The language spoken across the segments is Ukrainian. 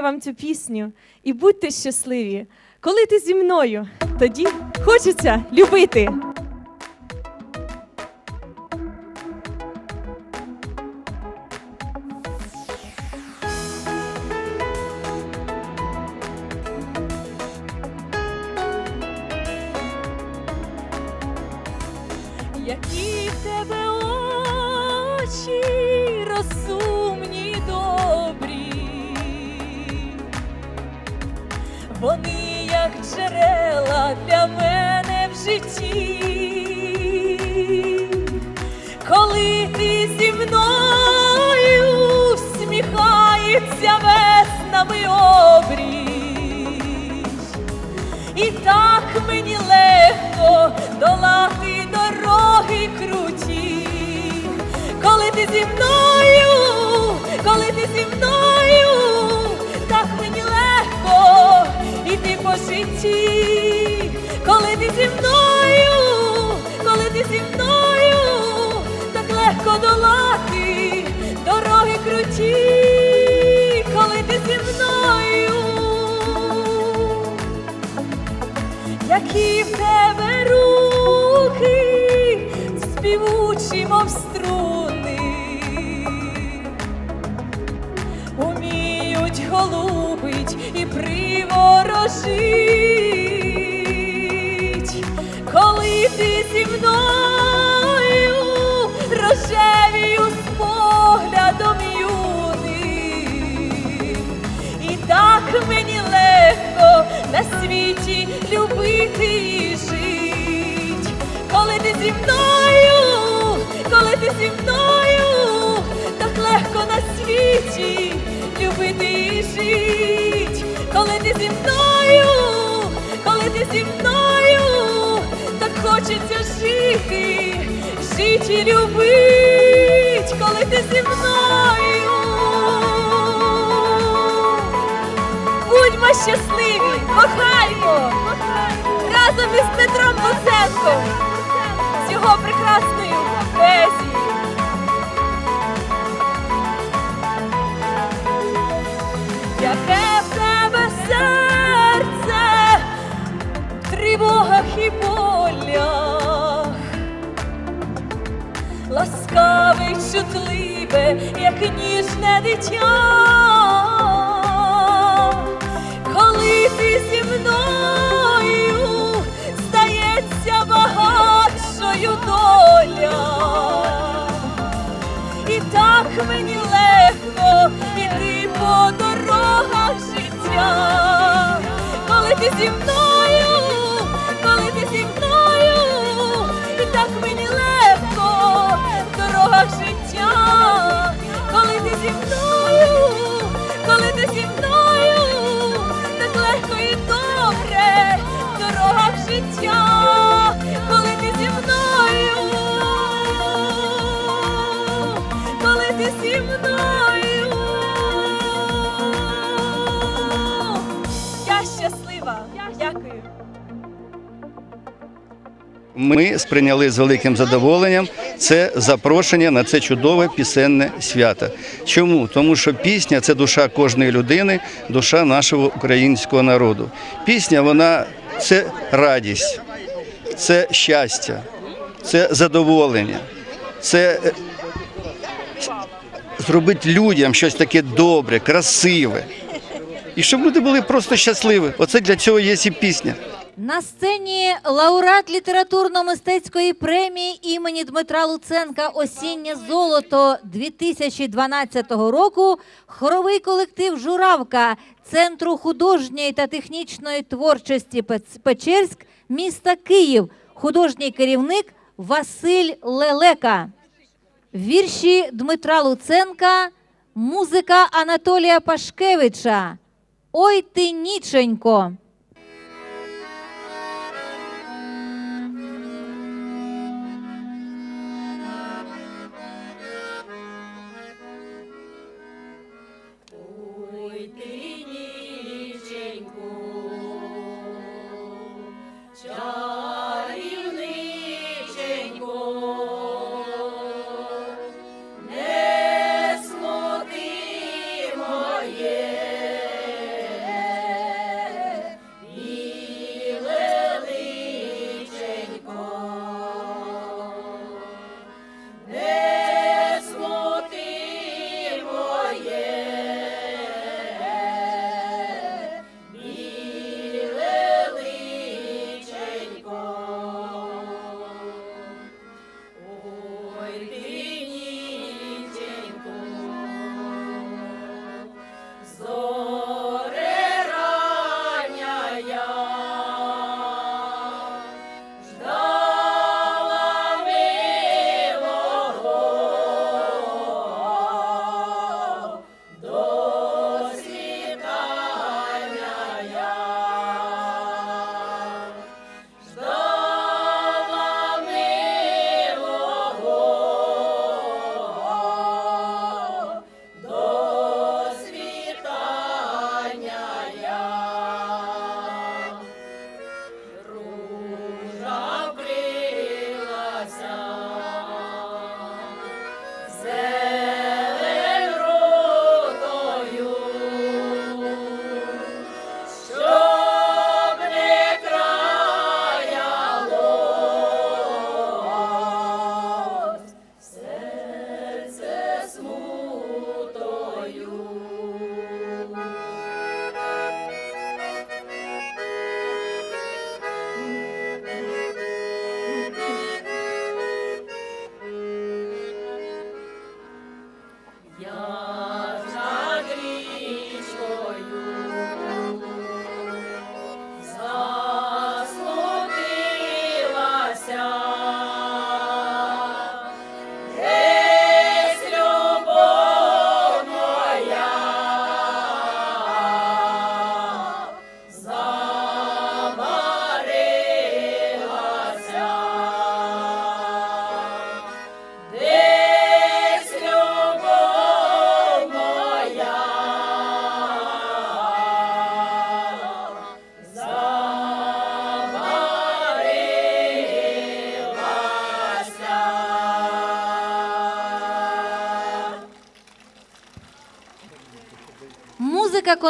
вам цю пісню і будьте щасливі. Коли ти зі мною, тоді хочеться любити. Всміхається веснами обрій. І так мені легко долати дороги круті, коли ти зі мною, коли ти зі мною, так мені легко іти по житті, коли ти зі мною, коли ти зі мною, так легко долати дороги круті, які в тебе руки, співучі, мов струни, уміють голубить і приворожить, коли ти зі мною рожевію з поглядом юним. І так мені легко на світі любити і жить, коли ти зі мною, коли ти зі мною, так легко на світі любити і жить, коли ти зі мною, коли ти зі мною, так хочеться жити, жити і любить, коли ти зі мною. Будьмо щасливі, кохаймо! Разом із Петром Луценком з його прекрасною поезією. Яке в тебе серце в тривогах і болях, ласкаве й чутливе, як ніжне дитя. Ми сприйняли з великим задоволенням це запрошення на це чудове пісенне свято. Чому? Тому що пісня це душа кожної людини, душа нашого українського народу. Пісня вона це радість, це щастя, це задоволення, це е, зробити людям щось таке добре, красиве. І щоб люди були просто щасливі. Оце для цього є і пісня. На сцені лауреат літературно-мистецької премії імені Дмитра Луценка Осіннє золото 2012 року. Хоровий колектив Журавка Центру художньої та технічної творчості Печерськ міста Київ. Художній керівник Василь Лелека. Вірші Дмитра Луценка, музика Анатолія Пашкевича. Ой ти ніченько.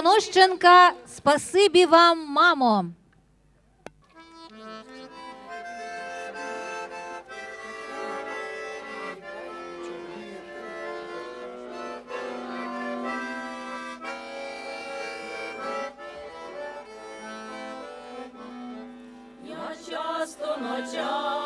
Конощенка Спасибі вам, мамо. Я часто ночами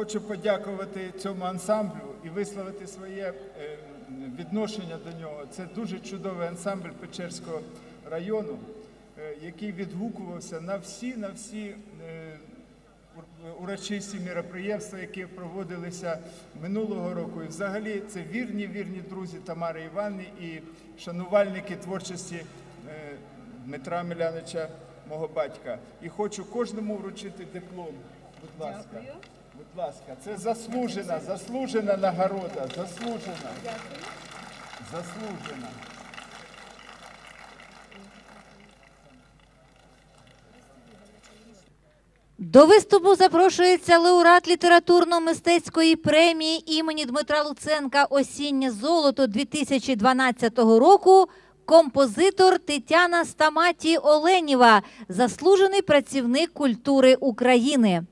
хочу подякувати цьому ансамблю і висловити своє е, відношення до нього. Це дуже чудовий ансамбль Печерського району, е, який відгукувався на всі на всі е, урочисті міроприємства, які проводилися минулого року. І взагалі це вірні, вірні друзі Тамари Іванни і шанувальники творчості Дмитра Миляновича, мого батька. І хочу кожному вручити диплом. Будь ласка. Будь ласка, це заслужена, заслужена нагорода. Заслужена. Заслужена. До виступу запрошується лауреат літературно-мистецької премії імені Дмитра Луценка Осіннє золото 2012 року. Композитор Тетяна Стаматі Оленєва, заслужений працівник культури України.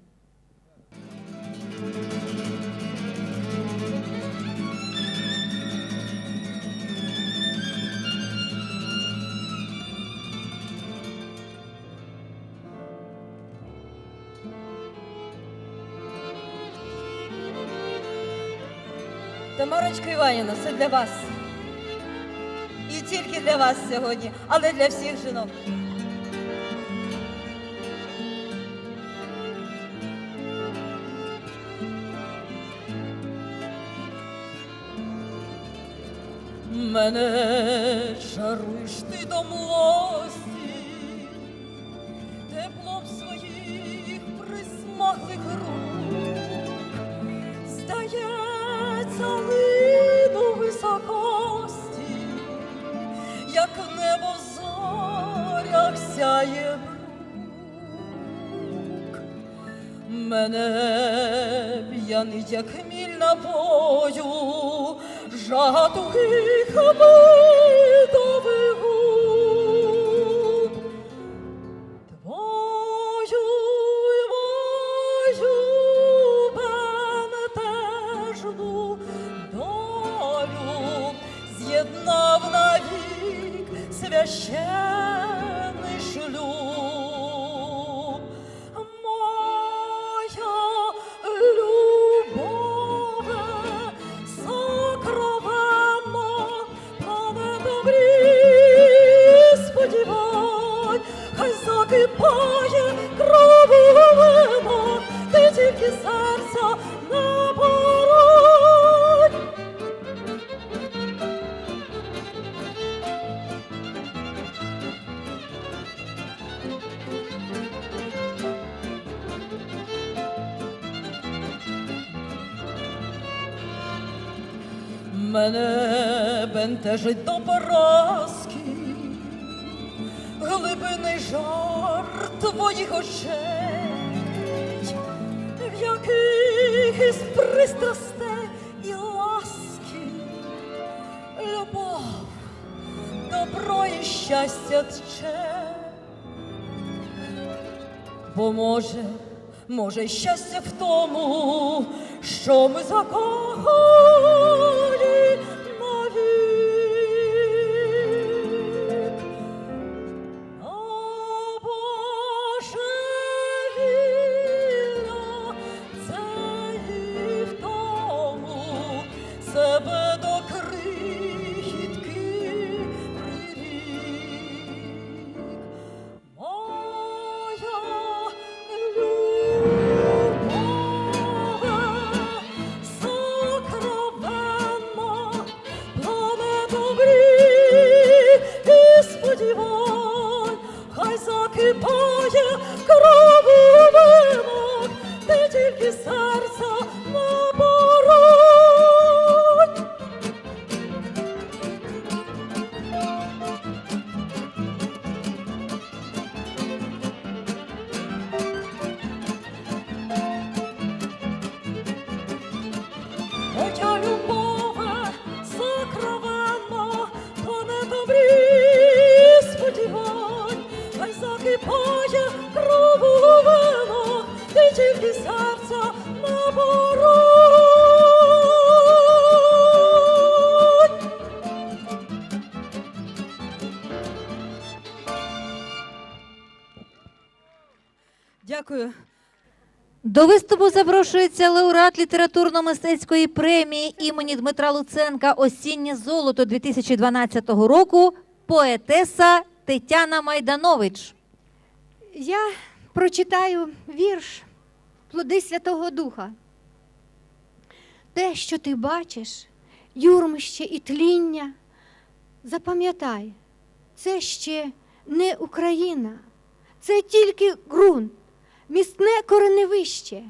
Тамарочка Іванівна, це для вас. І тільки для вас сьогодні, але для всіх жінок. Мене сяє брук. Мене п'янить, як хміль напою, жага тугих Бентежить до поразки, глибинний жар твоїх очей, в яких із пристрастей і ласки любов, добро і щастя тче. Бо може, може, щастя в тому, що ми закохані До виступу запрошується лауреат літературно-мистецької премії імені Дмитра Луценка Осіннє золото 2012 року поетеса Тетяна Майданович. Я прочитаю вірш Плоди Святого Духа. Те, що ти бачиш, юрмище і тління, запам'ятай, це ще не Україна, це тільки ґрунт, міцне кореневище,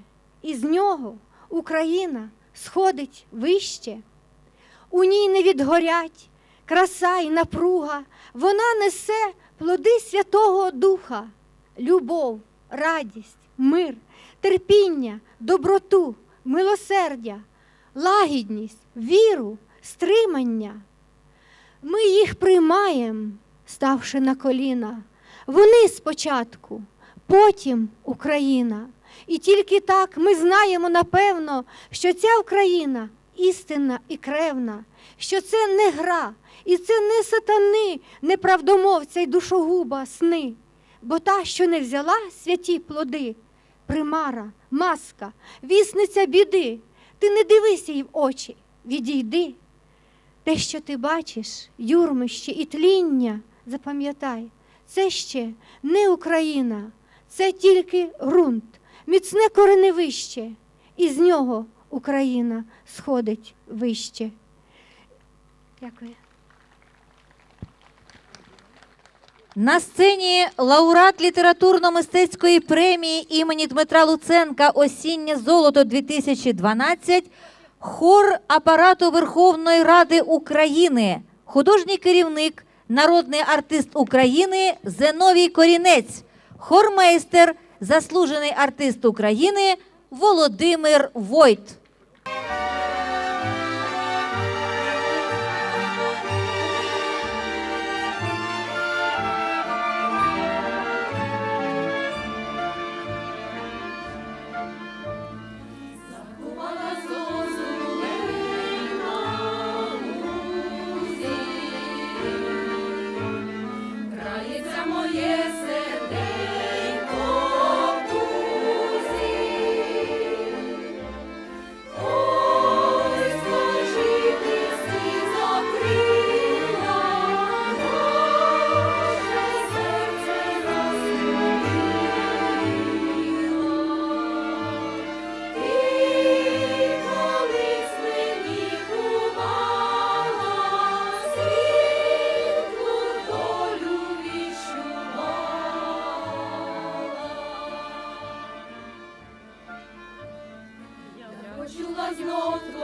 і з нього Україна сходить вище. У ній не відгорять краса і напруга, вона несе плоди Святого Духа, любов, радість, мир, терпіння, доброту, милосердя, лагідність, віру, стримання. Ми їх приймаємо, ставши на коліна. Вони спочатку, потім Україна. І тільки так ми знаємо напевно, що ця Україна істинна і кревна, що це не гра, і це не сатани, неправдомовця й душогуба сни. Бо та, що не взяла святі плоди, примара, маска, вісниця біди, ти не дивися їй в очі, відійди. Те, що ти бачиш, юрмище і тління, запам'ятай, це ще не Україна, це тільки ґрунт, міцне кореневище, і з нього Україна сходить вище. Дякую. На сцені лауреат літературно-мистецької премії імені Дмитра Луценка Осіннє золото 2012 хор апарату Верховної Ради України, художній керівник, народний артист України Зеновій Корінець, хормейстер, заслужений артист України Володимир Войт. знов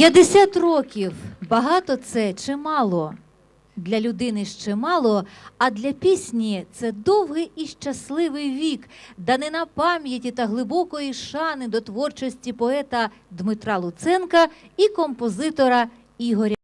50 років багато це чимало. Для людини ще мало, а для пісні це довгий і щасливий вік, данина пам'яті та глибокої шани до творчості поета Дмитра Луценка і композитора Ігоря.